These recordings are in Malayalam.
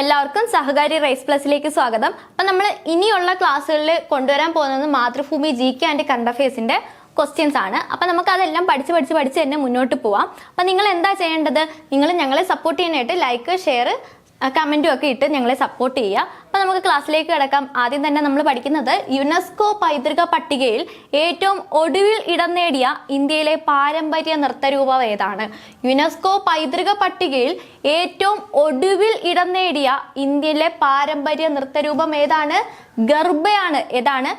എല്ലാവർക്കും സഹകാരി റൈസ് പ്ലസിലേക്ക് സ്വാഗതം. അപ്പൊ നമ്മൾ ഇനിയുള്ള ക്ലാസ്സുകളിൽ കൊണ്ടുവരാൻ പോകുന്നത് Mathrubhumi G K and current അഫയേഴ്സിന്റെ questions ആണ്. അപ്പൊ നമുക്ക് അതെല്ലാം പഠിച്ച് പഠിച്ച് പഠിച്ച് തന്നെ മുന്നോട്ട് പോവാം. അപ്പൊ നിങ്ങൾ എന്താ ചെയ്യേണ്ടത്? നിങ്ങൾ ഞങ്ങളെ സപ്പോർട്ട് ചെയ്യാനായിട്ട് ലൈക്ക് ഷെയർ കമന്റും ഒക്കെ ഇട്ട് ഞങ്ങളെ സപ്പോർട്ട് ചെയ്യുക. അപ്പോൾ നമുക്ക് ക്ലാസ്സിലേക്ക് കിടക്കാം. ആദ്യം തന്നെ നമ്മൾ പഠിക്കുന്നത് യുനെസ്കോ പൈതൃക പട്ടികയിൽ ഏറ്റവും ഒടുവിൽ ഇടം നേടിയ ഇന്ത്യയിലെ പാരമ്പര്യ നൃത്തരൂപം ഏതാണ്? യുനെസ്കോ പൈതൃക പട്ടികയിൽ ഏറ്റവും ഒടുവിൽ ഇടം നേടിയ ഇന്ത്യയിലെ പാരമ്പര്യ നൃത്തരൂപം ഏതാണ്? ഗർഭയാണ് ഏതാണ്?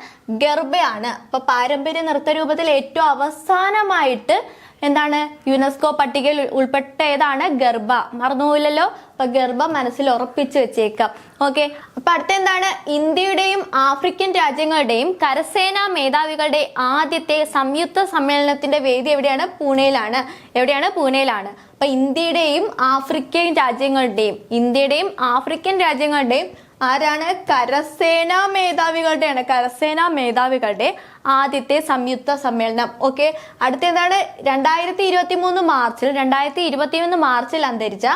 ഗർഭയാണ് അപ്പോൾ പാരമ്പര്യ നൃത്തരൂപത്തിൽ ഏറ്റവും അവസാനമായിട്ട് എന്താണ്? യുനെസ്കോ പട്ടികയിൽ ഉൾപ്പെട്ട ഏതാണ് ഗർഭ. മറന്നുപോയില്ലല്ലോ? അപ്പൊ ഗർഭ മനസ്സിൽ ഉറപ്പിച്ചു വെച്ചേക്കാം. ഓക്കെ. അപ്പൊ അടുത്ത എന്താണ് ഇന്ത്യയുടെയും ആഫ്രിക്കൻ രാജ്യങ്ങളുടെയും കരസേനാ മേധാവികളുടെ ആദ്യത്തെ സംയുക്ത സമ്മേളനത്തിന്റെ വേദി എവിടെയാണ്? പൂനെയിലാണ്. എവിടെയാണ്? പൂനെയിലാണ്. അപ്പൊ ഇന്ത്യയുടെയും ആഫ്രിക്കൻ രാജ്യങ്ങളുടെയും ഇന്ത്യയുടെയും ആഫ്രിക്കൻ രാജ്യങ്ങളുടെയും ആരാണ്? കരസേനാ മേധാവികളുടെയാണ്. കരസേനാ മേധാവികളുടെ ആദ്യത്തെ സംയുക്ത സമ്മേളനം. ഓക്കെ അടുത്ത എന്താണ് രണ്ടായിരത്തി ഇരുപത്തി മൂന്ന് മാർച്ചിൽ രണ്ടായിരത്തി ഇരുപത്തി മൂന്ന് മാർച്ചിൽ അന്തരിച്ച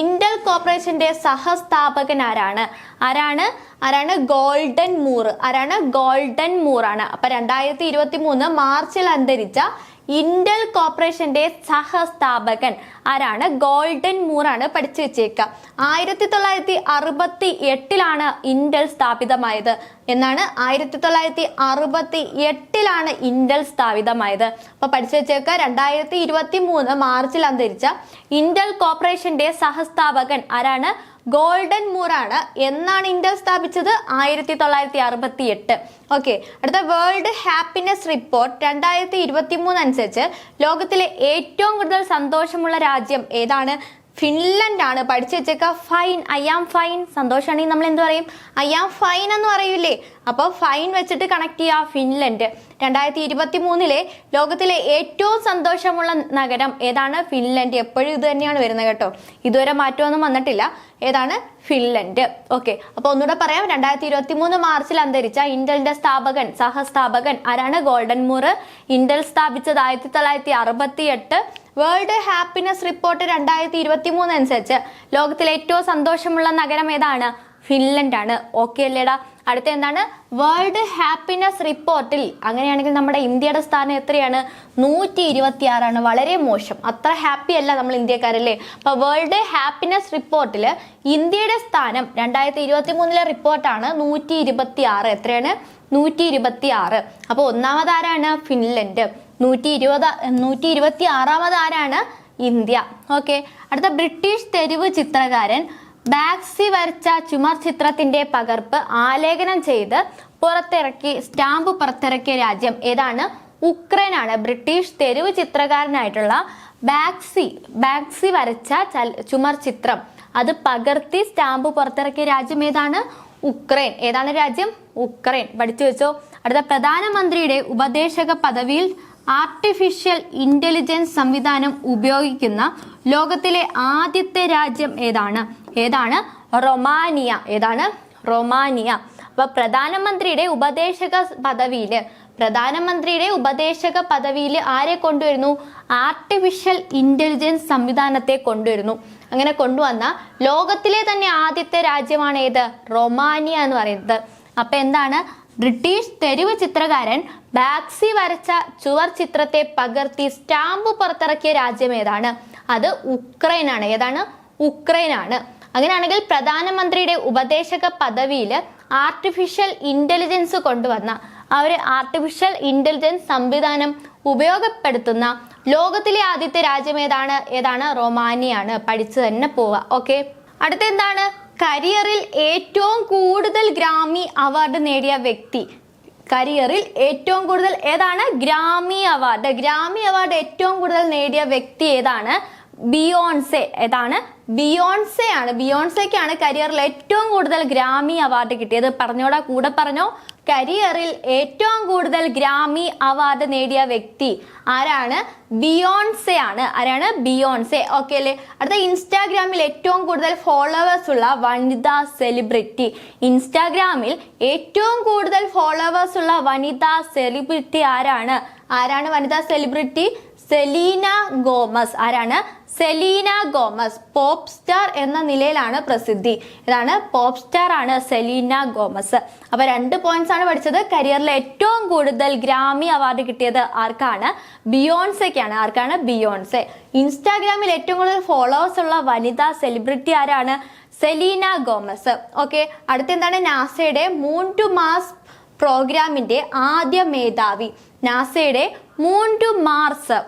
ഇന്റൽ കോർപ്പറേഷന്റെ സഹസ്ഥാപകൻ ആരാണ്? ആരാണ്? ആരാണ്? Golden Moore. ആരാണ്? ഗോൾഡൻ മൂർ ആണ് അപ്പൊ രണ്ടായിരത്തി ഇരുപത്തി മൂന്ന് മാർച്ചിൽ അന്തരിച്ച ഇന്റൽ കോർപ്പറേഷന്റെ സഹസ്ഥാപകൻ ആരാണ്? ഗോൾഡൻ മൂർ ആണ് പഠിച്ചു വെച്ചേക്കുക ആയിരത്തി തൊള്ളായിരത്തി അറുപത്തി എട്ടിലാണ് ഇന്റൽ സ്ഥാപിതമായത്. എന്നാണ് ആയിരത്തി തൊള്ളായിരത്തി അറുപത്തി എട്ടിലാണ് ഇന്റൽ സ്ഥാപിതമായത്. അപ്പോൾ പഠിച്ചു വെച്ചേക്കുക രണ്ടായിരത്തി ഇരുപത്തി മൂന്ന് മാർച്ചിൽ അന്തരിച്ച ഇന്റൽ കോർപ്പറേഷന്റെ സഹസ്ഥാപകൻ ആരാണ്? ഗോൾഡൻ മൂറാണ് എന്നാണ് ഇന്ത്യ സ്ഥാപിച്ചത് ആയിരത്തി തൊള്ളായിരത്തി അറുപത്തി എട്ട് ഓക്കെ അടുത്ത വേൾഡ് ഹാപ്പിനെസ് റിപ്പോർട്ട് രണ്ടായിരത്തി ഇരുപത്തി മൂന്ന് അനുസരിച്ച് ലോകത്തിലെ ഏറ്റവും കൂടുതൽ സന്തോഷമുള്ള രാജ്യം ഏതാണ്? ഫിൻലൻഡ് ആണ് പഠിച്ചു വെച്ചേക്ക. ഫൈൻ ഐ ആം ഫൈൻ സന്തോഷമാണെങ്കിൽ നമ്മൾ എന്ത് പറയും? ഐ ആം ഫൈൻ എന്ന് പറയൂലേ അപ്പോൾ ഫൈൻ വെച്ചിട്ട് കണക്ട് ചെയ്യുക ഫിൻലൻഡ്. രണ്ടായിരത്തി ഇരുപത്തി മൂന്നിലെ ലോകത്തിലെ ഏറ്റവും സന്തോഷമുള്ള നഗരം ഏതാണ്? ഫിൻലൻഡ്. എപ്പോഴും ഇത് തന്നെയാണ് വരുന്നത് കേട്ടോ. ഇതുവരെ മാറ്റമൊന്നും വന്നിട്ടില്ല. ഏതാണ്? ഫിൻലൻഡ്. ഓക്കെ. അപ്പോൾ ഒന്നുകൂടെ പറയാം. രണ്ടായിരത്തി ഇരുപത്തി മൂന്ന് മാർച്ചിൽ അന്തരിച്ച ഇന്റലിന്റെ സ്ഥാപകൻ സഹസ്ഥാപകൻ ആരാണ്? Golden Moore. ഇന്റൽ സ്ഥാപിച്ചത് ആയിരത്തി തൊള്ളായിരത്തി അറുപത്തി എട്ട് വേൾഡ് ഹാപ്പിനെസ് റിപ്പോർട്ട് രണ്ടായിരത്തി ഇരുപത്തി മൂന്ന് അനുസരിച്ച് ലോകത്തിലെ ഏറ്റവും സന്തോഷമുള്ള നഗരം ഏതാണ്? ഫിൻലൻഡ് ആണ് ഓക്കെ അല്ലേടാ. അടുത്ത എന്താണ് വേൾഡ് ഹാപ്പിനെസ് റിപ്പോർട്ടിൽ അങ്ങനെയാണെങ്കിൽ നമ്മുടെ ഇന്ത്യയുടെ സ്ഥാനം എത്രയാണ്? നൂറ്റി ഇരുപത്തി ആറാണ് വളരെ മോശം. അത്ര ഹാപ്പി അല്ല നമ്മൾ ഇന്ത്യക്കാരല്ലേ? അപ്പൊ വേൾഡ് ഹാപ്പിനെസ് റിപ്പോർട്ടിൽ ഇന്ത്യയുടെ സ്ഥാനം രണ്ടായിരത്തി ഇരുപത്തി മൂന്നിലെ റിപ്പോർട്ടാണ് നൂറ്റി ഇരുപത്തി ആറ് എത്രയാണ്? നൂറ്റി ഇരുപത്തി ആറ് അപ്പൊ ഒന്നാമത് ആരാണ് ഫിൻലൻഡ്. നൂറ്റി ഇരുപത് നൂറ്റി ഇരുപത്തി ആറാമത് ആരാണ് ഇന്ത്യ. ഓക്കെ. അടുത്ത ബ്രിട്ടീഷ് തെരുവ് ചിത്രകാരൻ ബാക്സി വരച്ച ചുമർ ചിത്രത്തിന്റെ പകർപ്പ് ആലേഖനം ചെയ്ത് പുറത്തിറക്കി സ്റ്റാമ്പ് പുറത്തിറക്കിയ രാജ്യം ഏതാണ്? ഉക്രൈൻ ആണ് ബ്രിട്ടീഷ് തെരുവ് ചിത്രകാരനായിട്ടുള്ള ബാക്സി ബാക്സി വരച്ച ചുമർ ചിത്രം. അത് പകർത്തി സ്റ്റാമ്പ് പുറത്തിറക്കിയ രാജ്യം ഏതാണ്? ഉക്രൈൻ. ഏതാണ് രാജ്യം? ഉക്രൈൻ. പഠിച്ചു വെച്ചോ. അടുത്ത പ്രധാനമന്ത്രിയുടെ ഉപദേശക പദവിയിൽ ആർട്ടിഫിഷ്യൽ ഇന്റലിജൻസ് സംവിധാനം ഉപയോഗിക്കുന്ന ലോകത്തിലെ ആദ്യത്തെ രാജ്യം ഏതാണ്? ഏതാണ്? റൊമാനിയ. ഏതാണ്? റൊമാനിയ. അപ്പൊ പ്രധാനമന്ത്രിയുടെ ഉപദേശക പദവിയിൽ പ്രധാനമന്ത്രിയുടെ ഉപദേശക പദവിയിൽ ആരെ കൊണ്ടുവരുന്നു? ആർട്ടിഫിഷ്യൽ ഇന്റലിജൻസ് സംവിധാനത്തെ കൊണ്ടുവരുന്നു. അങ്ങനെ കൊണ്ടുവന്ന ലോകത്തിലെ തന്നെ ആദ്യത്തെ രാജ്യമാണ് ഏത്? റൊമാനിയ എന്ന് പറയുന്നത്. അപ്പൊ എന്താണ്? ബ്രിട്ടീഷ് തെരുവ് ചിത്രകാരൻ ബാക്സി വരച്ച ചുവർ ചിത്രത്തെ പകർത്തി സ്റ്റാമ്പ് പുറത്തിറക്കിയ രാജ്യം ഏതാണ്? അത് ഉക്രൈൻ ആണ് ഏതാണ്? ഉക്രൈൻ ആണ് അങ്ങനെയാണെങ്കിൽ പ്രധാനമന്ത്രിയുടെ ഉപദേശക പദവിയിൽ ആർട്ടിഫിഷ്യൽ ഇന്റലിജൻസ് കൊണ്ടുവന്ന ആ ഒരു ആർട്ടിഫിഷ്യൽ ഇന്റലിജൻസ് സംവിധാനം ഉപയോഗപ്പെടുത്തുന്ന ലോകത്തിലെ ആദ്യത്തെ രാജ്യം ഏതാണ്? ഏതാണ്? റൊമാനിയാണ്. പഠിച്ചു തന്നെ പോവുക ഓക്കെ അടുത്ത എന്താണ് കരിയറിൽ ഏറ്റവും കൂടുതൽ ഗ്രാമി അവാർഡ് നേടിയ വ്യക്തി. കരിയറിൽ ഏറ്റവും കൂടുതൽ ഏതാണ്? Grammy award. ഗ്രാമി അവാർഡ് ഏറ്റവും കൂടുതൽ നേടിയ വ്യക്തി ഏതാണ്? ബിയോൺസെ ഏതാണ്? ബിയോൺസെ ആണ്. ബിയോൺസെക്കാണ് കരിയറിൽ ഏറ്റവും കൂടുതൽ ഗ്രാമി അവാർഡ് കിട്ടിയത്. പറഞ്ഞോടാ കൂടെ പറഞ്ഞോ. കരിയറിൽ ഏറ്റവും കൂടുതൽ ഗ്രാമി അവാർഡ് നേടിയ വ്യക്തി ആരാണ്? ബിയോൺസെ ആണ്. ആരാണ്? ബിയോൺസെ. ഓക്കെ അല്ലേ? അടുത്ത ഇൻസ്റ്റാഗ്രാമിൽ ഏറ്റവും കൂടുതൽ ഫോളോവേഴ്സ് ഉള്ള വനിതാ സെലിബ്രിറ്റി. ഇൻസ്റ്റാഗ്രാമിൽ ഏറ്റവും കൂടുതൽ ഫോളോവേഴ്സ് ഉള്ള വനിതാ സെലിബ്രിറ്റി ആരാണ്? ആരാണ് വനിതാ സെലിബ്രിറ്റി? സെലീന ഗോമസ്. ആരാണ്? സെലീന ഗോമസ്. പോപ്പ് സ്റ്റാർ എന്ന നിലയിലാണ് പ്രസിദ്ധി. ഇതാണ് പോപ്പ് സ്റ്റാർ ആണ് സെലീന ഗോമസ്. അപ്പൊ രണ്ട് പോയിന്റ്സ് ആണ് പഠിച്ചത്. കരിയറിൽ ഏറ്റവും കൂടുതൽ ഗ്രാമി അവാർഡ് കിട്ടിയത് ആർക്കാണ്? ബിയോൺസെക്കാണ്. ആർക്കാണ്? ബിയോൺസെ. ഇൻസ്റ്റാഗ്രാമിൽ ഏറ്റവും കൂടുതൽ ഫോളോവേഴ്സ് ഉള്ള വനിതാ സെലിബ്രിറ്റി ആരാണ്? സെലീന ഗോമസ്. ഓക്കെ അടുത്ത എന്താണ് നാസയുടെ മൂൺ ടു മാസ് പ്രോഗ്രാമിന്റെ ആദ്യ മേധാവി നാസയുടെ മൂൺ ടു മാർസ്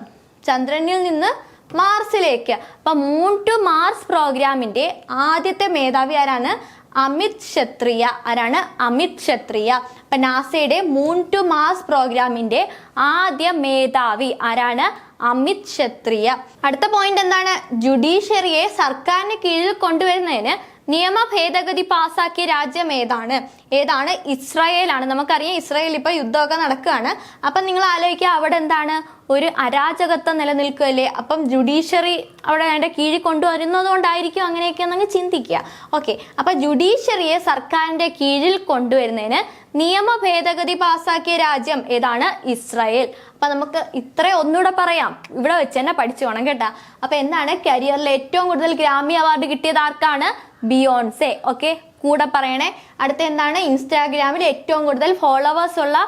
ചന്ദ്രനിൽ നിന്ന് മാർസിലേക്ക് അപ്പൊ മൂൺ ടു മാർസ് പ്രോഗ്രാമിന്റെ ആദ്യത്തെ മേധാവി ആരാണ്? അമിത് ക്ഷത്രിയ. ആരാണ്? അമിത് ക്ഷത്രിയ. അപ്പൊ നാസയുടെ മൂൺ ടു മാർസ് പ്രോഗ്രാമിന്റെ ആദ്യ മേധാവി ആരാണ്? അമിത് ക്ഷത്രിയ. അടുത്ത പോയിന്റ് എന്താണ്? ജുഡീഷ്യറിയെ സർക്കാരിന് കീഴിൽ കൊണ്ടുവരുന്നതിന് നിയമ ഭേദഗതി പാസാക്കിയ രാജ്യം ഏതാണ്? ഏതാണ് ഇസ്രായേലാണ് നമുക്കറിയാം ഇസ്രായേൽ ഇപ്പൊ യുദ്ധമൊക്കെ നടക്കുകയാണ്. അപ്പം നിങ്ങൾ ആലോചിക്കുക അവിടെ എന്താണ്? ഒരു അരാജകത്വം നിലനിൽക്കുകയല്ലേ? അപ്പം ജുഡീഷ്യറി അവിടെ അതിന്റെ കീഴിൽ കൊണ്ടുവരുന്നത് കൊണ്ടായിരിക്കും അങ്ങനെയൊക്കെ എന്നങ്ങ് ചിന്തിക്കുക. ഓക്കെ അപ്പൊ ജുഡീഷ്യറിയെ സർക്കാരിന്റെ കീഴിൽ കൊണ്ടുവരുന്നതിന് നിയമ ഭേദഗതി പാസാക്കിയ രാജ്യം ഏതാണ്? ഇസ്രായേൽ. അപ്പൊ നമുക്ക് ഇത്ര ഒന്നുകൂടെ പറയാം. ഇവിടെ വെച്ച് തന്നെ പഠിച്ചു വേണം കേട്ടാ. അപ്പൊ എന്താണ്? കരിയറിൽ ഏറ്റവും കൂടുതൽ ഗ്രാമി അവാർഡ് കിട്ടിയത് ആർക്കാണ്? ബിയോൺസെ ഓക്കെ കൂടെ പറയണേ. അടുത്ത എന്താണ്? ഇൻസ്റ്റാഗ്രാമിൽ ഏറ്റവും കൂടുതൽ ഫോളോവേഴ്സ് ഉള്ള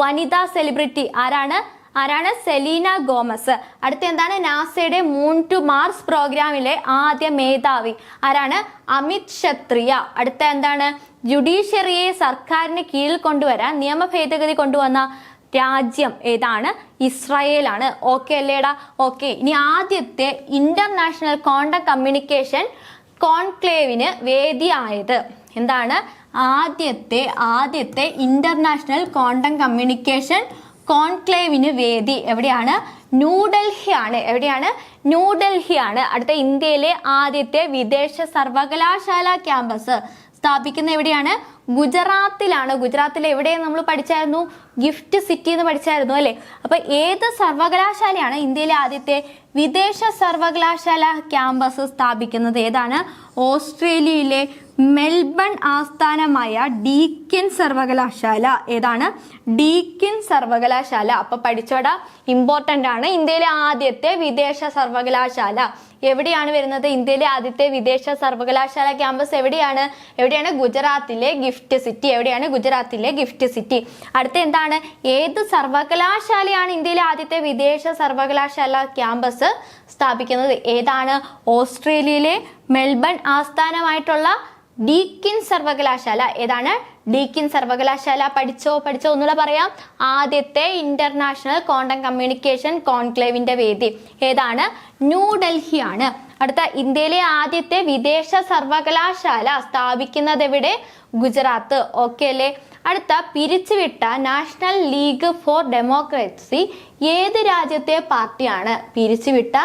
വനിതാ സെലിബ്രിറ്റി ആരാണ്? ആരാണ്? സെലീന ഗോമസ് അടുത്ത എന്താണ്? നാസയുടെ മൂൺ ടു മാർസ് പ്രോഗ്രാമിലെ ആദ്യ മേധാവി ആരാണ്? അമിത് ക്ഷത്രിയ അടുത്ത എന്താണ്? ജുഡീഷ്യറിയെ സർക്കാരിന് കീഴിൽ കൊണ്ടുവരാൻ നിയമ ഭേദഗതി കൊണ്ടുവന്ന രാജ്യം ഏതാണ്? ഇസ്രായേലാണ്. ഓക്കെ അല്ലേടാ? ഓക്കെ ഇനി ആദ്യത്തെ ഇന്റർനാഷണൽ കോണ്ട കമ്മ്യൂണിക്കേഷൻ കോൺക്ലേവിന് വേദിയായത്. എന്താണ്? ആദ്യത്തെ ആദ്യത്തെ ഇന്റർനാഷണൽ കോണ്ടം കമ്മ്യൂണിക്കേഷൻ കോൺക്ലേവിന് വേദി. എവിടെയാണ്? ന്യൂഡൽഹി ആണ് എവിടെയാണ്? ന്യൂഡൽഹി ആണ് അടുത്ത ഇന്ത്യയിലെ ആദ്യത്തെ വിദേശ സർവകലാശാല ക്യാമ്പസ്. സ്ഥാപിക്കുന്ന എവിടെയാണ്? ഗുജറാത്തിലാണ്. ഗുജറാത്തിൽ എവിടെ നമ്മൾ പഠിച്ചായിരുന്നു? ഗിഫ്റ്റ് സിറ്റി എന്ന് പഠിച്ചായിരുന്നു അല്ലേ? അപ്പൊ ഏത് സർവകലാശാലയാണ് ഇന്ത്യയിലെ ആദ്യത്തെ വിദേശ സർവകലാശാല ക്യാമ്പസ് സ്ഥാപിക്കുന്നത്? ഏതാണ്? ഓസ്ട്രേലിയയിലെ മെൽബൺ ആസ്ഥാനമായ ഡീക്കിൻ സർവകലാശാല. ഏതാണ്? ഡീക്കിൻ സർവകലാശാല. അപ്പൊ പഠിച്ചോടാ ഇമ്പോർട്ടന്റ് ആണ്. ഇന്ത്യയിലെ ആദ്യത്തെ വിദേശ സർവകലാശാല. എവിടെയാണ് വരുന്നത്? ഇന്ത്യയിലെ ആദ്യത്തെ വിദേശ സർവകലാശാല ക്യാമ്പസ് എവിടെയാണ്? എവിടെയാണ്? ഗുജറാത്തിലെ ഗിഫ്റ്റ് സിറ്റി. എവിടെയാണ്? ഗുജറാത്തിലെ ഗിഫ്റ്റ് സിറ്റി. അടുത്ത എന്താണ്? ഏത് സർവകലാശാലയാണ് ഇന്ത്യയിലെ ആദ്യത്തെ വിദേശ സർവകലാശാല ക്യാമ്പസ് സ്ഥാപിക്കുന്നത്? ഏതാണ്? ഓസ്ട്രേലിയയിലെ മെൽബൺ ആസ്ഥാനമായിട്ടുള്ള ഡീക്കിൻ സർവകലാശാല. ഏതാണ്? ഡീക്കിൻ സർവകലാശാല പഠിച്ചോ പഠിച്ചോ എന്നുള്ള പറയാം. ആദ്യത്തെ ഇന്റർനാഷണൽ കോണ്ടം കമ്മ്യൂണിക്കേഷൻ കോൺക്ലേവിന്റെ വേദി. ഏതാണ്? ന്യൂഡൽഹി ആണ് അടുത്ത ഇന്ത്യയിലെ ആദ്യത്തെ വിദേശ സർവകലാശാല സ്ഥാപിക്കുന്നത് എവിടെ? ഗുജറാത്ത്. ഓക്കെ അല്ലേ? അടുത്ത പിരിച്ചുവിട്ട നാഷണൽ ലീഗ് ഫോർ ഡെമോക്രസി ഏത് രാജ്യത്തെ പാർട്ടിയാണ്? പിരിച്ചുവിട്ട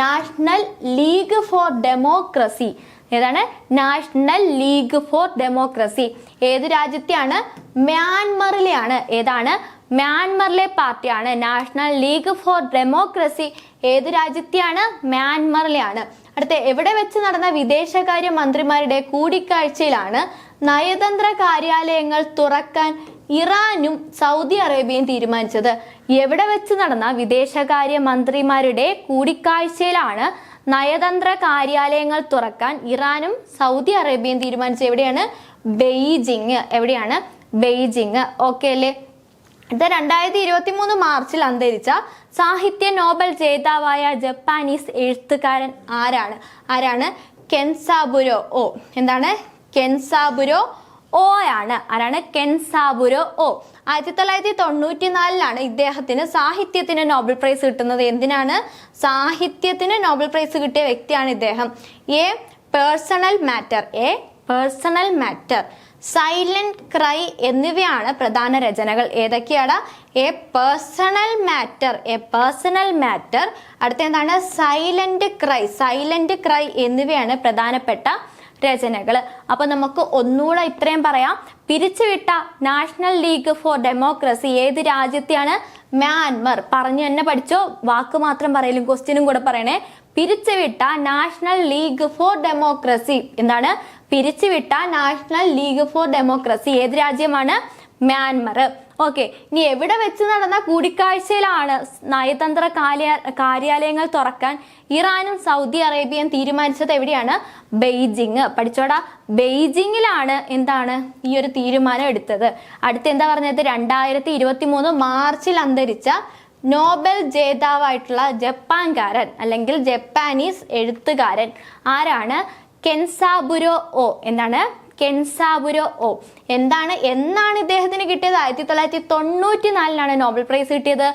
നാഷണൽ ലീഗ് ഫോർ ഡെമോക്രസി ഏതാണ്? നാഷണൽ ലീഗ് ഫോർ ഡെമോക്രസി ഏത് രാജ്യത്തെയാണ്? മ്യാൻമറിലെയാണ്. ഏതാണ്? മ്യാൻമറിലെ പാർട്ടിയാണ്. നാഷണൽ ലീഗ് ഫോർ ഡെമോക്രസി ഏത് രാജ്യത്തെയാണ്? മ്യാൻമറിലെയാണ്. അടുത്ത എവിടെ വെച്ച് നടന്ന വിദേശകാര്യ മന്ത്രിമാരുടെ കൂടിക്കാഴ്ചയിലാണ് നയതന്ത്ര കാര്യാലയങ്ങൾ തുറക്കാൻ ഇറാനും സൗദി അറേബ്യയും തീരുമാനിച്ചത്. എവിടെ വെച്ച് നടന്ന വിദേശകാര്യ മന്ത്രിമാരുടെ കൂടിക്കാഴ്ചയിലാണ് നയതന്ത്ര കാര്യാലയങ്ങൾ തുറക്കാൻ ഇറാനും സൗദി അറേബ്യയും തീരുമാനിച്ചത്. എവിടെയാണ്? ബെയ്ജിങ്. എവിടെയാണ്? ബെയ്ജിങ്. ഓക്കെ അല്ലേ? ഇത് രണ്ടായിരത്തി ഇരുപത്തി മൂന്ന് മാർച്ചിൽ അന്തരിച്ച സാഹിത്യ നോബൽ ജേതാവായ ജപ്പാനീസ് എഴുത്തുകാരൻ ആരാണ്? ആരാണ്? കെൻസാബുരോ. ഓ എന്താണ്? കെൻസാബുരോ ഓ ആണ്. ആരാണ്? കെൻസാബുരോ ഓ ആയിരത്തി തൊള്ളായിരത്തി തൊണ്ണൂറ്റി നാലിലാണ് ഇദ്ദേഹത്തിന് സാഹിത്യത്തിന് നോബൽ പ്രൈസ് കിട്ടുന്നത്. എന്തിനാണ്? സാഹിത്യത്തിന് നോബൽ പ്രൈസ് കിട്ടിയ വ്യക്തിയാണ് ഇദ്ദേഹം. A. Personal matter. A. Personal matter. Silent cry എന്നിവയാണ് പ്രധാന രചനകൾ. ഏതൊക്കെയാണ്? A. Personal matter. A. Personal matter. അടുത്ത എന്താണ്? Silent cry. സൈലന്റ് ക്രൈ എന്നിവയാണ് പ്രധാനപ്പെട്ട രചനകൾ അപ്പൊ നമുക്ക് ഒന്നുകൂടെ ഇത്രയും പറയാം. പിരിച്ചുവിട്ട നാഷണൽ ലീഗ് ഫോർ ഡെമോക്രസി ഏത് രാജ്യത്തെയാണ്? മ്യാൻമർ. പറഞ്ഞു തന്നെ പഠിച്ചോ? വാക്ക് മാത്രം പറയലും ക്വസ്റ്റ്യനും കൂടെ പറയണേ. പിരിച്ചുവിട്ട നാഷണൽ ലീഗ് ഫോർ ഡെമോക്രസി എന്താണ്? പിരിച്ചുവിട്ട നാഷണൽ ലീഗ് ഫോർ ഡെമോക്രസി ഏത് രാജ്യമാണ്? മ്യാൻമർ. ഓക്കെ ഇനി എവിടെ വെച്ച് നടന്ന കൂടിക്കാഴ്ചയിലാണ് നയതന്ത്ര കാര്യ കാര്യാലയങ്ങൾ തുറക്കാൻ ഇറാനും സൗദി അറേബ്യയും തീരുമാനിച്ചത് എവിടെയാണ്? ബെയ്ജിങ്. പഠിച്ചോടാ ബെയ്ജിങ്ങിലാണ് എന്താണ് ഈ ഒരു തീരുമാനം എടുത്തത്. അടുത്ത് എന്താ പറഞ്ഞത്? രണ്ടായിരത്തി ഇരുപത്തി മൂന്ന് മാർച്ചിൽ അന്തരിച്ച നോബൽ ജേതാവായിട്ടുള്ള ജപ്പാൻകാരൻ അല്ലെങ്കിൽ ജപ്പാനീസ് എഴുത്തുകാരൻ ആരാണ്? കെൻസാബുരോ ഓ എന്താണ്? കെൻസാബുരോ ഓ എന്താണ്? എന്നാണ് ഇദ്ദേഹത്തിന് കിട്ടിയത്? ആയിരത്തി തൊള്ളായിരത്തി തൊണ്ണൂറ്റി നാലിലാണ് നോബൽ പ്രൈസ് കിട്ടിയത്.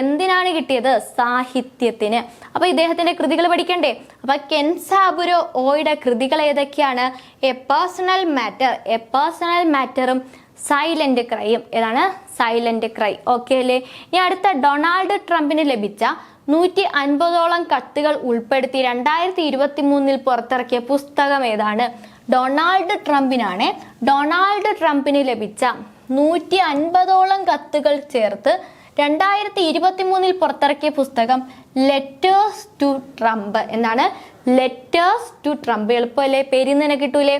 എന്തിനാണ് കിട്ടിയത്? സാഹിത്യത്തിന്. അപ്പോൾ ഇദ്ദേഹത്തിന്റെ കൃതികൾ പഠിക്കണ്ടേ? അപ്പോൾ കെൻസാബുരോ ഓയുടെ കൃതികൾ ഏതൊക്കെയാണ്? A personal matter. A personal മാറ്ററും silent ക്രൈയും. ഏതാണ്? Silent cry. ഓക്കെ അല്ലേ? ഇനി അടുത്ത ഡൊണാൾഡ് ട്രംപിന് ലഭിച്ച നൂറ്റി അൻപതോളം കത്തുകൾ ഉൾപ്പെടുത്തി രണ്ടായിരത്തി ഇരുപത്തി മൂന്നിൽ പുറത്തിറക്കിയ പുസ്തകം ഏതാണ്? ഡൊണാൾഡ് ട്രംപിനാണ്. ഡൊണാൾഡ് ട്രംപിന് ലഭിച്ച നൂറ്റി അൻപതോളം കത്തുകൾ ചേർത്ത് രണ്ടായിരത്തി ഇരുപത്തി മൂന്നിൽ പുറത്തിറക്കിയ പുസ്തകം ലെറ്റേഴ്സ് ടു ട്രംപ് എന്നാണ്. ലെറ്റേഴ്സ് ടു ട്രംപ് എളുപ്പമല്ലേ? പേരിൽ നിന്ന് കിട്ടൂലേ?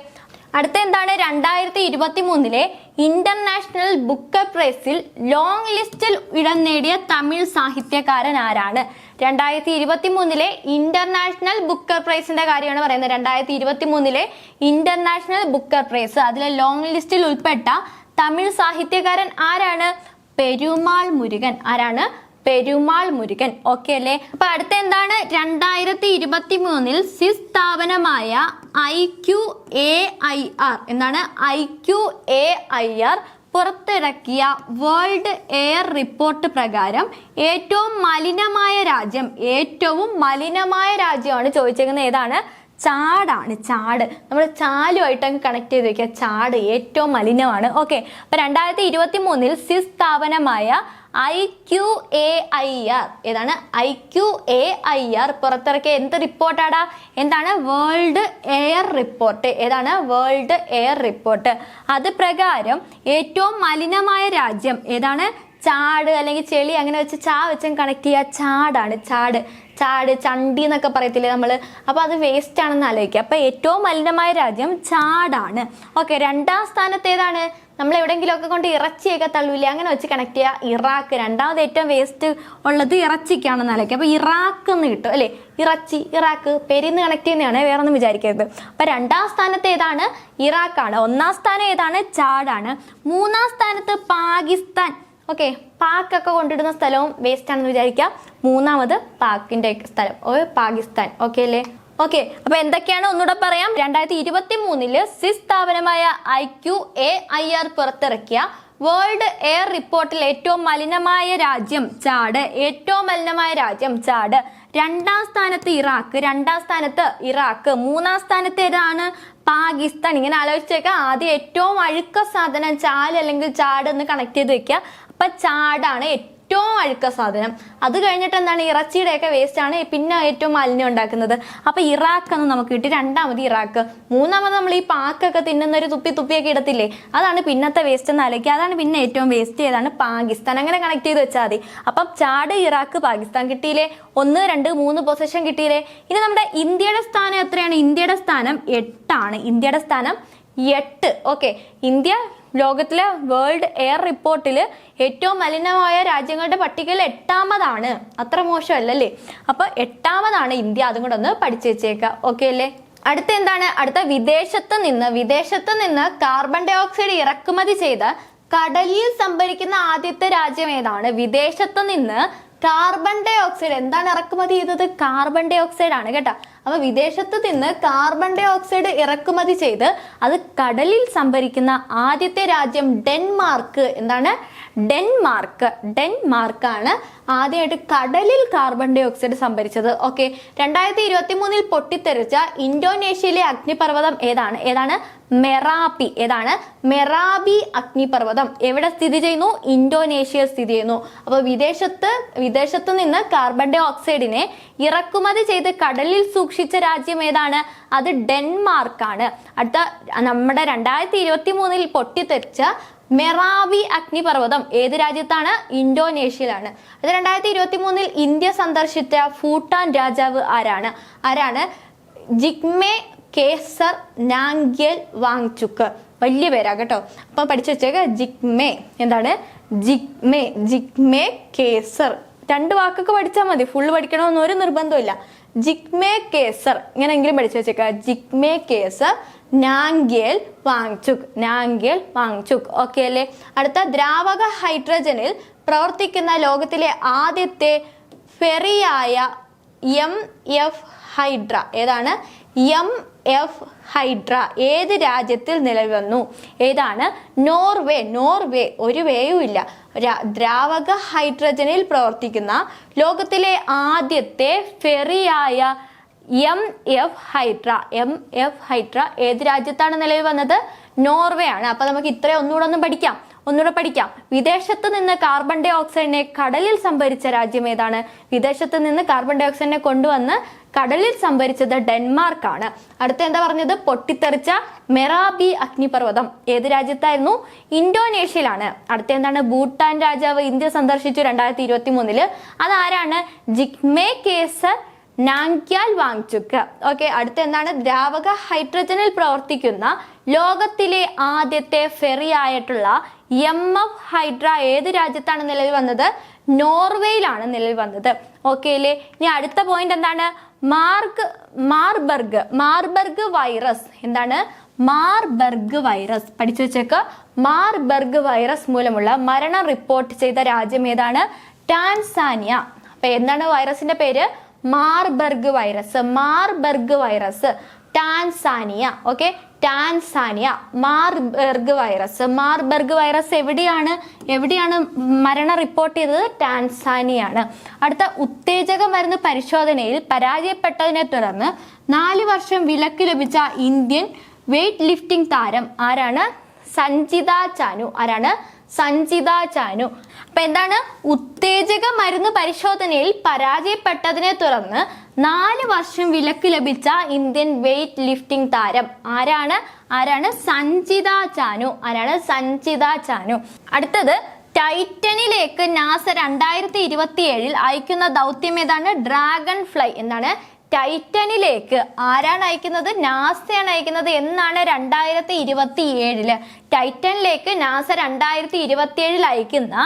അടുത്ത എന്താണ്? രണ്ടായിരത്തി ഇരുപത്തി മൂന്നിലെ ഇന്റർനാഷണൽ ബുക്ക് പ്രൈസിൽ ലോങ് ലിസ്റ്റിൽ ഇടം നേടിയ തമിഴ് സാഹിത്യകാരൻ ആരാണ്? രണ്ടായിരത്തി ഇരുപത്തി മൂന്നിലെ ഇന്റർനാഷണൽ ബുക്കർ പ്രൈസിന്റെ കാര്യമാണ് പറയുന്നത്. രണ്ടായിരത്തി ഇരുപത്തി മൂന്നിലെ ഇന്റർനാഷണൽ ബുക്കർ പ്രൈസ്. അതിലെ ലോങ് ലിസ്റ്റിൽ ഉൾപ്പെട്ട തമിഴ് സാഹിത്യകാരൻ ആരാണ്? പെരുമാൾ മുരുകൻ. ആരാണ്? പെരുമാൾ മുരുകൻ. ഓക്കെ അല്ലേ? അപ്പൊ അടുത്ത എന്താണ്? രണ്ടായിരത്തി ഇരുപത്തി മൂന്നിൽ സിസ് സ്ഥാപനമായ I Q A I R. എന്താണ്? I Q A I R. പുറത്തിറക്കിയ വേൾഡ് എയർ റിപ്പോർട്ട് പ്രകാരം ഏറ്റവും മലിനമായ രാജ്യം ഏറ്റവും മലിനമായ രാജ്യമാണ് ചോദിച്ചേക്കുന്നത് ഏതാണ്? ചാടാണ് ചാട്. നമ്മൾ ചാലുമായിട്ട് അങ്ങ് കണക്ട് ചെയ്ത് വെക്കുക. ചാട് ഏറ്റവും മലിനമാണ്. ഓക്കെ അപ്പൊ രണ്ടായിരത്തി ഇരുപത്തി മൂന്നിൽ സിസ് സ്ഥാപനമായ I Q A I R ഏതാണ്? I Q A I R പുറത്തിറക്കിയ എന്ത് റിപ്പോർട്ടാടാ? എന്താണ്? World air report. ഏതാണ്? World air report. അത് പ്രകാരം ഏറ്റവും മലിനമായ രാജ്യം ഏതാണ്? ചാട് അല്ലെങ്കിൽ ചെളി അങ്ങനെ വെച്ച് ചാ വെച്ച് കണക്ട് ചെയ്യുക ചാടാണ് ചാട്. ചാട് ചണ്ടി എന്നൊക്കെ പറയത്തില്ലേ നമ്മൾ അപ്പോൾ അത് വേസ്റ്റ് ആണെന്ന് ആലോചിക്കുക. അപ്പോൾ ഏറ്റവും മലിനമായ രാജ്യം ചാടാണ്. ഓക്കെ രണ്ടാം സ്ഥാനത്ത് ഏതാണ്? നമ്മൾ എവിടെയെങ്കിലുമൊക്കെ കൊണ്ട് ഇറച്ചിയൊക്കെ തള്ളൂലേ അങ്ങനെ വെച്ച് കണക്ട് ചെയ്യുക ഇറാഖ് രണ്ടാമത് ഏറ്റവും വേസ്റ്റ് ഉള്ളത് ഇറച്ചിക്കാണെന്ന് ആലോചിക്കുക അപ്പോൾ ഇറാഖ് എന്ന് കിട്ടും അല്ലേ? ഇറച്ചി ഇറാഖ് പെരിന്ന് കണക്ട് ചെയ്യുന്നതാണ് വേറെ ഒന്നും വിചാരിക്കരുത്. അപ്പോൾ രണ്ടാം സ്ഥാനത്ത് ഏതാണ്? ഇറാഖാണ്. ഒന്നാം സ്ഥാനം ഏതാണ്? ചാടാണ് മൂന്നാം സ്ഥാനത്ത് പാകിസ്ഥാൻ. ഓക്കെ പാക്ക് ഒക്കെ കൊണ്ടിടുന്ന സ്ഥലവും വേസ്റ്റ് ആണെന്ന് വിചാരിക്കുക മൂന്നാമത് പാക്കിന്റെ സ്ഥലം ഓ പാകിസ്ഥാൻ. ഓക്കെ അല്ലേ? ഓക്കെ അപ്പൊ എന്തൊക്കെയാണ്? ഒന്നുകൂടെ പറയാം. രണ്ടായിരത്തി ഇരുപത്തി മൂന്നിൽ സിസ് സ്ഥാപനമായ I Q A I R പുറത്തിറക്കിയ വേൾഡ് എയർ റിപ്പോർട്ടിൽ ഏറ്റവും മലിനമായ രാജ്യം ചാട് ഏറ്റവും മലിനമായ രാജ്യം ചാട്. രണ്ടാം സ്ഥാനത്ത് ഇറാഖ് രണ്ടാം സ്ഥാനത്ത് ഇറാഖ് മൂന്നാം സ്ഥാനത്ത് ഏതാണ്? പാകിസ്ഥാൻ. ഇങ്ങനെ ആലോചിച്ചേക്ക. ആദ്യം ഏറ്റവും അഴുക്ക സാധനം ചാൽ അല്ലെങ്കിൽ ചാട് എന്ന് കണക്ട് ചെയ്ത് വെക്കുക അപ്പൊ ചാടാണ് ഏറ്റവും അഴുക്ക സാധനം. അത് കഴിഞ്ഞിട്ട് എന്താണ്? ഇറച്ചിയുടെ ഒക്കെ വേസ്റ്റ് ആണ് പിന്നെ ഏറ്റവും മാലിന്യം ഉണ്ടാക്കുന്നത്. അപ്പൊ ഇറാഖ് എന്ന് നമുക്ക് കിട്ടി. രണ്ടാമത് ഇറാഖ്. മൂന്നാമത് നമ്മൾ ഈ പാക്കൊക്കെ തിന്നുന്ന ഒരു തുപ്പി തുപ്പിയൊക്കെ ഇടത്തില്ലേ? അതാണ് പിന്നത്തെ വേസ്റ്റ് എന്ന് ആലോചിക്കുക അതാണ് പിന്നെ ഏറ്റവും വേസ്റ്റ് ചെയ്താണ് പാകിസ്ഥാൻ. അങ്ങനെ കണക്ട് ചെയ്ത് വെച്ചാൽ മതി. അപ്പം ചാട് ഇറാഖ് പാകിസ്ഥാൻ കിട്ടിയില്ലേ? ഒന്ന് രണ്ട് മൂന്ന് പൊസിഷൻ കിട്ടിയില്ലേ? ഇനി നമ്മുടെ ഇന്ത്യയുടെ സ്ഥാനം എത്രയാണ്? ഇന്ത്യയുടെ സ്ഥാനം എട്ടാണ്. ഇന്ത്യയുടെ സ്ഥാനം എട്ട്. ഓക്കെ ഇന്ത്യ ലോകത്തിലെ വേൾഡ് എയർ റിപ്പോർട്ടിൽ ഏറ്റവും മലിനമായ രാജ്യങ്ങളുടെ പട്ടികയിൽ എട്ടാമതാണ്. അത്ര മോശമല്ലല്ലേ? അപ്പോൾ എട്ടാമതാണ് ഇന്ത്യ. അതും കൂടെ ഒന്ന് പഠിച്ചു വെച്ചേക്കുക ഓക്കെ അല്ലേ? അടുത്ത എന്താണ്? അടുത്ത വിദേശത്ത് നിന്ന് വിദേശത്ത് നിന്ന് കാർബൺ ഡൈ ഓക്സൈഡ് ഇറക്കുമതി ചെയ്ത് കടലിൽ സംഭരിക്കുന്ന ആദ്യത്തെ രാജ്യം ഏതാണ്? വിദേശത്ത് നിന്ന് കാർബൺ ഡൈ ഓക്സൈഡ് എന്താണ് ഇറക്കുമതി ചെയ്തത്? കാർബൺ ഡൈ ഓക്സൈഡ് ആണ് കേട്ടോ. അപ്പൊ വിദേശത്ത് നിന്ന് കാർബൺ ഡൈ ഓക്സൈഡ് ഇറക്കുമതി ചെയ്ത് അത് കടലിൽ സംഭരിക്കുന്ന ആദ്യത്തെ രാജ്യം ഡെൻമാർക്ക് എന്താണ്? ഡെൻമാർക്ക് ഡെൻമാർക്കാണ് ആദ്യമായിട്ട് കടലിൽ കാർബൺ ഡൈ ഓക്സൈഡ് സംഭരിച്ചത്. ഓക്കെ രണ്ടായിരത്തി ഇരുപത്തി മൂന്നിൽ പൊട്ടിത്തെറിച്ച ഇന്തോനേഷ്യയിലെ അഗ്നിപർവതം ഏതാണ്? ഏതാണ്? മെറാപ്പി. ഏതാണ്? മെറാബി അഗ്നിപർവതം. എവിടെ സ്ഥിതി ചെയ്യുന്നു? ഇന്തോനേഷ്യയിൽ സ്ഥിതി ചെയ്യുന്നു. അപ്പോൾ വിദേശത്ത് വിദേശത്ത് നിന്ന് കാർബൺ ഡൈ ഓക്സൈഡിനെ ഇറക്കുമതി ചെയ്ത് കടലിൽ സൂക്ഷിച്ച രാജ്യം ഏതാണ്? അത് ഡെൻമാർക്കാണ്. അടുത്ത നമ്മുടെ രണ്ടായിരത്തി ഇരുപത്തി മൂന്നിൽ പൊട്ടിത്തെറിച്ച മെറാവി അഗ്നിപർവതം ഏത് രാജ്യത്താണ്? ഇന്തോനേഷ്യയിലാണ്. അത് രണ്ടായിരത്തി ഇരുപത്തി മൂന്നിൽ ഇന്ത്യ സന്ദർശിച്ച ഭൂട്ടാൻ രാജാവ് ആരാണ്? ആരാണ്? ജിഗ്മേ കേസർ നാംഗ്യൽ വാങ്ചുക്ക്. വലിയ പേരാ കേട്ടോ. അപ്പൊ പഠിച്ചു വെച്ചേക്ക. ജിഗ്മേ. എന്താണ്? ജിഗ്മേ ജിഗ്മേ കേസർ. രണ്ട് വാക്കൊക്കെ പഠിച്ചാൽ മതി. ഫുൾ പഠിക്കണമെന്നൊരു നിർബന്ധമില്ല ജിഗ്മേ കേസർ. ഇങ്ങനെങ്കിലും പഠിച്ചു വെച്ചേക്ക. ജിഗ്മേ കേസർ നാംഗ്യേൽ വാങ്ചുക് നാങ്കേൽ വാങ്ചുക്. ഓക്കെ അല്ലേ? അടുത്ത ദ്രാവക ഹൈഡ്രജനിൽ പ്രവർത്തിക്കുന്ന ലോകത്തിലെ ആദ്യത്തെ ഫെറിയായ എം എഫ് ഹൈഡ്ര. ഏതാണ്? M F Hydra. ഏത് രാജ്യത്തിൽ നിലവിൽ വന്നു ഏതാണ്? നോർവേ. നോർവേ. ഒരു വേയും ഇല്ല. ദ്രാവക ഹൈഡ്രജനിൽ പ്രവർത്തിക്കുന്ന ലോകത്തിലെ ആദ്യത്തെ ഫെറിയായ M F Hydra M F Hydra ഏത് രാജ്യത്താണ് നിലവിൽ വന്നത്? നോർവേ ആണ്. അപ്പൊ നമുക്ക് ഇത്രയും ഒന്നുകൂടെ ഒന്ന് പഠിക്കാം. ഒന്നുകൂടെ പഠിക്കാം. വിദേശത്ത് നിന്ന് കാർബൺ ഡൈ ഓക്സൈഡിനെ കടലിൽ സംഭരിച്ച രാജ്യം ഏതാണ്? വിദേശത്ത് നിന്ന് കാർബൺ ഡൈ ഓക്സൈഡിനെ കൊണ്ടുവന്ന് കടലിൽ സംഭരിച്ചത് ഡെൻമാർക്ക് ആണ് അടുത്ത എന്താ പറഞ്ഞത്? പൊട്ടിത്തെറിച്ച മെറാബി അഗ്നിപർവതം ഏത് രാജ്യത്തായിരുന്നു? ഇന്തോനേഷ്യയിലാണ്. അടുത്ത എന്താണ്? ഭൂട്ടാൻ രാജാവ് ഇന്ത്യ സന്ദർശിച്ചു രണ്ടായിരത്തി ഇരുപത്തി മൂന്നിൽ അതാരാണ് ജിഗ്മേ കേസർ നാങ്ക്യാൽ വാങ്ചുക്ക് ഓക്കെ അടുത്ത എന്താണ് ദ്രാവക ഹൈഡ്രജനിൽ പ്രവർത്തിക്കുന്ന ലോകത്തിലെ ആദ്യത്തെ ഫെറി ആയിട്ടുള്ള എം എഫ് ഹൈഡ്ര ഏത് രാജ്യത്താണ് നിലവിൽ വന്നത്? നോർവേയിലാണ് നിലവിൽ വന്നത്. ഓക്കെ അല്ലേ ഇനി അടുത്ത പോയിന്റ് എന്താണ്? മാർഗ് മാർബർഗ് മാർബർഗ് വൈറസ്. എന്താണ്? Marburg virus. പഠിച്ചു വെച്ചേക്ക്. മാർബർഗ് വൈറസ് മൂലമുള്ള മരണം റിപ്പോർട്ട് ചെയ്ത രാജ്യം ഏതാണ്? ടാൻസാനിയ. അപ്പൊ എന്താണ് വൈറസിന്റെ പേര്? Marburg virus Marburg virus Tanzania okay Tanzania Marburg virus Marburg virus എവിടെയാണ്? എവിടെയാണ് മരണം റിപ്പോർട്ട് ചെയ്തത്? ടാൻസാനിയാണ് അടുത്ത ഉത്തേജക മരുന്ന് പരിശോധനയിൽ പരാജയപ്പെട്ടതിനെ തുടർന്ന് നാല് വർഷം വിലക്ക് ലഭിച്ച ഇന്ത്യൻ വെയിറ്റ് ലിഫ്റ്റിംഗ് താരം ആരാണ്? സഞ്ജിത ചാനു. ആരാണ്? സഞ്ജിത ചാനു. അപ്പൊ എന്താണ്? ഉത്തേജക മരുന്ന് പരിശോധനയിൽ പരാജയപ്പെട്ടതിനെ തുടർന്ന് നാല് വർഷം വിലക്ക് ലഭിച്ച ഇന്ത്യൻ വെയിറ്റ് ലിഫ്റ്റിംഗ് താരം ആരാണ്? ആരാണ്? സഞ്ജിത ചാനു. ആരാണ്? സഞ്ജിത ചാനു. അടുത്തത് ടൈറ്റനിലേക്ക് നാസ രണ്ടായിരത്തി ഇരുപത്തി ഏഴിൽ അയക്കുന്ന ദൗത്യം ഏതാണ്? Dragonfly. എന്താണ്? ടൈറ്റനിലേക്ക് ആരാണ് അയക്കുന്നത്? നാസയാണ് അയക്കുന്നത് എന്നാണ് രണ്ടായിരത്തി ഇരുപത്തി ഏഴിൽ ടൈറ്റനിലേക്ക് നാസ രണ്ടായിരത്തി ഇരുപത്തി ഏഴിൽ അയക്കുന്ന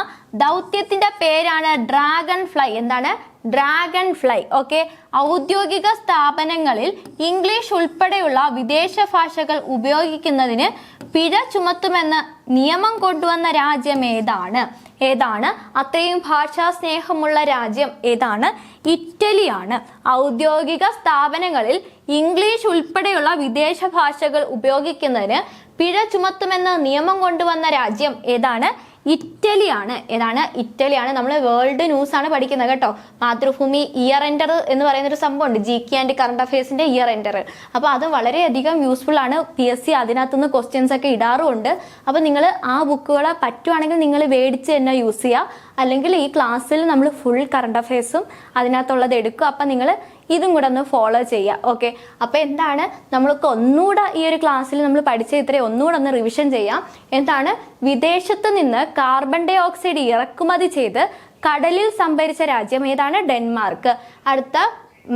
ദൗത്യത്തിന്റെ പേരാണ് ഡ്രാഗൺ ഫ്ലൈ എന്താണ്? ഡ്രാഗൺ ഫ്ലൈ ഓക്കെ ഔദ്യോഗിക സ്ഥാപനങ്ങളിൽ ഇംഗ്ലീഷ് ഉൾപ്പെടെയുള്ള വിദേശ ഭാഷകൾ ഉപയോഗിക്കുന്നതിന് പിഴ ചുമത്തുമെന്ന് നിയമം കൊണ്ടുവന്ന രാജ്യം ഏതാണ്? ഏതാണ്? അത്രയും ഭാഷാ സ്നേഹമുള്ള രാജ്യം ഏതാണ്? ഇറ്റലിയാണ്. ഔദ്യോഗിക സ്ഥാപനങ്ങളിൽ ഇംഗ്ലീഷ് ഉൾപ്പെടെയുള്ള വിദേശ ഭാഷകൾ ഉപയോഗിക്കുന്നതിന് പിഴ ചുമത്തുമെന്ന് നിയമം കൊണ്ടുവന്ന രാജ്യം ഏതാണ്? ഇറ്റലിയാണ്. ഏതാണ്? ഇറ്റലിയാണ്. നമ്മൾ വേൾഡ് ന്യൂസ് ആണ് പഠിക്കുന്നത് കേട്ടോ. മാതൃഭൂമി ഇയർ എൻഡർ എന്ന് പറയുന്ന ഒരു സംഭവമുണ്ട് ജി കെ ആൻഡ് കറണ്ട് അഫയേഴ്സിന്റെ ഇയർ എൻഡർ അപ്പോൾ അത് വളരെയധികം യൂസ്ഫുൾ ആണ്. പി എസ് സി അതിനകത്തുനിന്ന് ക്വസ്റ്റ്യൻസ് ഒക്കെ ഇടാറുമുണ്ട്. അപ്പോൾ നിങ്ങൾ ആ ബുക്കുകൾ പറ്റുവാണെങ്കിൽ നിങ്ങൾ മേടിച്ച് തന്നെ യൂസ് ചെയ്യുക അല്ലെങ്കിൽ ഈ ക്ലാസ്സിൽ നമ്മൾ ഫുൾ കറണ്ട് അഫയേഴ്സും അതിനകത്തുള്ളത് എടുക്കും. അപ്പം നിങ്ങൾ ഇതും കൂടെ ഒന്ന് ഫോളോ ചെയ്യുക ഓക്കെ അപ്പോൾ എന്താണ്? നമ്മൾക്ക് ഒന്നുകൂടെ ഈ ഒരു ക്ലാസ്സിൽ നമ്മൾ പഠിച്ച ഇത്രയും ഒന്നുകൂടെ ഒന്ന് റിവിഷൻ ചെയ്യാം. എന്താണ്? വിദേശത്ത് നിന്ന് കാർബൺ ഡൈ ഓക്സൈഡ് ഇറക്കുമതി ചെയ്ത് കടലിൽ സംഭരിച്ച രാജ്യം ഏതാണ്? ഡെൻമാർക്ക്. അടുത്ത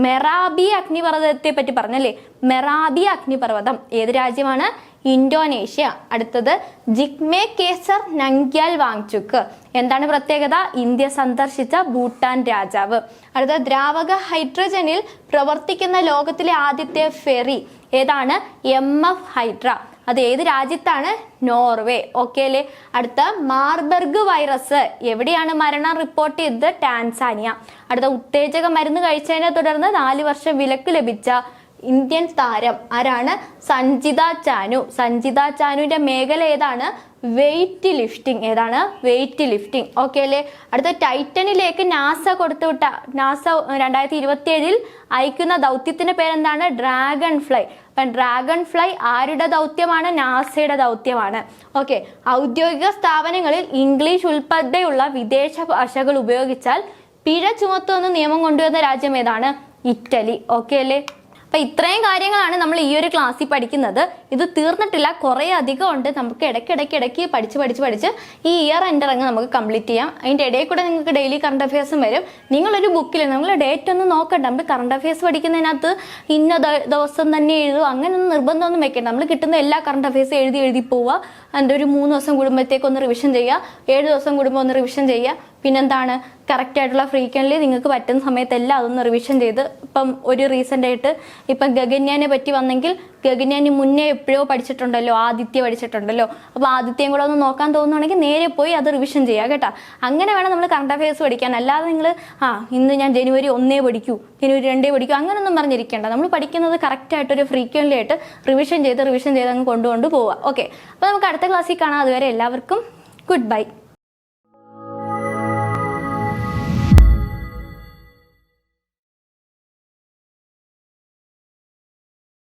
മെറാബി അഗ്നിപർവതത്തെ പറ്റി പറഞ്ഞല്ലേ? മെറാബി അഗ്നിപർവതം. ഏത് രാജ്യമാണ്? ഇന്തോനേഷ്യ. അടുത്തത് ജിഗ്മേ കേസർ നങ്ക്യാൽ വാങ്ചുക്ക്. എന്താണ് പ്രത്യേകത? ഇന്ത്യ സന്ദർശിച്ച ഭൂട്ടാൻ രാജാവ്. അടുത്ത ദ്രാവക ഹൈഡ്രജനിൽ പ്രവർത്തിക്കുന്ന ലോകത്തിലെ ആദ്യത്തെ ഫെറി ഏതാണ്? M F Hydra. അത് ഏത് രാജ്യത്താണ്? നോർവേ. ഓക്കെ അല്ലേ? അടുത്ത മാർബർഗ് വൈറസ്. എവിടെയാണ് മരണം റിപ്പോർട്ട് ചെയ്തത്? ടാൻസാനിയ. അടുത്ത ഉത്തേജക മരുന്ന് കഴിച്ചതിനെ തുടർന്ന് നാല് വർഷം വിലക്ക് ലഭിച്ച ഇന്ത്യൻ താരം ആരാണ്? സഞ്ജിത ചാനു. സഞ്ജിത ചാനുവിന്റെ മേഖല ഏതാണ്? വെയിറ്റ് ലിഫ്റ്റിംഗ് ഏതാണ്? വെയിറ്റ് ലിഫ്റ്റിംഗ് ഓക്കെ അല്ലേ? അടുത്ത ടൈറ്റനിലേക്ക് നാസ കൊടുത്തുവിട്ട നാസ രണ്ടായിരത്തി ഇരുപത്തി ഏഴിൽ അയക്കുന്ന ദൗത്യത്തിന്റെ പേരെന്താണ്? ഡ്രാഗൺ ഫ്ലൈ അപ്പം ഡ്രാഗൺ ഫ്ലൈ ആരുടെ ദൗത്യമാണ്? നാസയുടെ ദൗത്യമാണ്. ഓക്കെ ഔദ്യോഗിക സ്ഥാപനങ്ങളിൽ ഇംഗ്ലീഷ് ഉൾപ്പെടെയുള്ള വിദേശ ഭാഷകൾ ഉപയോഗിച്ചാൽ പിഴ ചുമത്തുമെന്ന് നിയമം കൊണ്ടുവന്ന രാജ്യം ഏതാണ്? ഇറ്റലി ഓക്കെ അല്ലേ? അപ്പൊ ഇത്രയും കാര്യങ്ങളാണ് നമ്മൾ ഈ ഒരു ക്ലാസ്സിൽ പഠിക്കുന്നത്. ഇത് തീർന്നിട്ടില്ല. കുറേ അധികം ഉണ്ട്. നമുക്ക് ഇടയ്ക്കിടയ്ക്ക് ഇടയ്ക്ക് പഠിച്ച് പഠിച്ച് പഠിച്ച് ഈ ഇയർ എന്റെ അങ്ങ് നമുക്ക് കംപ്ലീറ്റ് ചെയ്യാം. അതിന്റെ ഇടയിൽ കൂടെ നിങ്ങൾക്ക് ഡെയിലി കറണ്ട് അഫയേഴ്സും വരും. നിങ്ങളൊരു ബുക്കിൽ നിങ്ങൾ ഡേറ്റ് ഒന്ന് നോക്കണ്ട. നമ്മൾ കറണ്ട് അഫയേഴ്സ് പഠിക്കുന്നതിനകത്ത് ഇന്ന ദിവസം തന്നെ എഴുതും അങ്ങനെയൊന്നും നിർബന്ധമൊന്നും വെക്കണ്ട. നമ്മൾ കിട്ടുന്ന എല്ലാ കറണ്ട് അഫയേഴ്സും എഴുതി എഴുതി പോവുക. അതിന്റെ ഒരു മൂന്ന് ദിവസം കൂടുമ്പോഴത്തേക്ക് ഒന്ന് റിവിഷൻ ചെയ്യുക. ഏഴ് ദിവസം കൂടുമ്പോൾ ഒന്ന് റിവിഷൻ ചെയ്യുക. പിന്നെന്താണ്? കറക്റ്റ് ആയിട്ടുള്ള ഫ്രീക്വൻലി നിങ്ങൾക്ക് പറ്റുന്ന സമയത്തെല്ലാം അതൊന്ന് റിവിഷൻ ചെയ്ത് ഇപ്പം ഒരു റീസെന്റ് ആയിട്ട് ഇപ്പം ഗഗന്യാനെ പറ്റി വന്നെങ്കിൽ ഗഗന്യാനി മുന്നേ എപ്പോഴോ പഠിച്ചിട്ടുണ്ടല്ലോ ആദിത്യ പഠിച്ചിട്ടുണ്ടല്ലോ. അപ്പോൾ ആദിത്യം കൂടെ ഒന്ന് നോക്കാൻ തോന്നുകയാണെങ്കിൽ നേരെ പോയി അത് റിവിഷൻ ചെയ്യുക കേട്ടോ. അങ്ങനെ വേണം നമ്മൾ കറണ്ട് അഫയേഴ്സ് പഠിക്കാൻ. അല്ലാതെ നിങ്ങൾ ആ ഇന്ന് ഞാൻ ജനുവരി ഒന്നേ പഠിക്കൂ ജനുവരി രണ്ടേ പഠിക്കൂ അങ്ങനെയൊന്നും പറഞ്ഞിരിക്കേണ്ട. നമ്മൾ പഠിക്കുന്നത് കറക്റ്റ് ആയിട്ട് ഒരു ഫ്രീക്വൻലി ആയിട്ട് റിവിഷൻ ചെയ്ത് റിവിഷൻ ചെയ്ത് അങ്ങ് കൊണ്ടുകൊണ്ട് പോവുക ഓക്കെ അപ്പോൾ നമുക്ക് അടുത്ത ക്ലാസ്സിൽ കാണാം. അതുവരെ എല്ലാവർക്കും ഗുഡ് ബൈ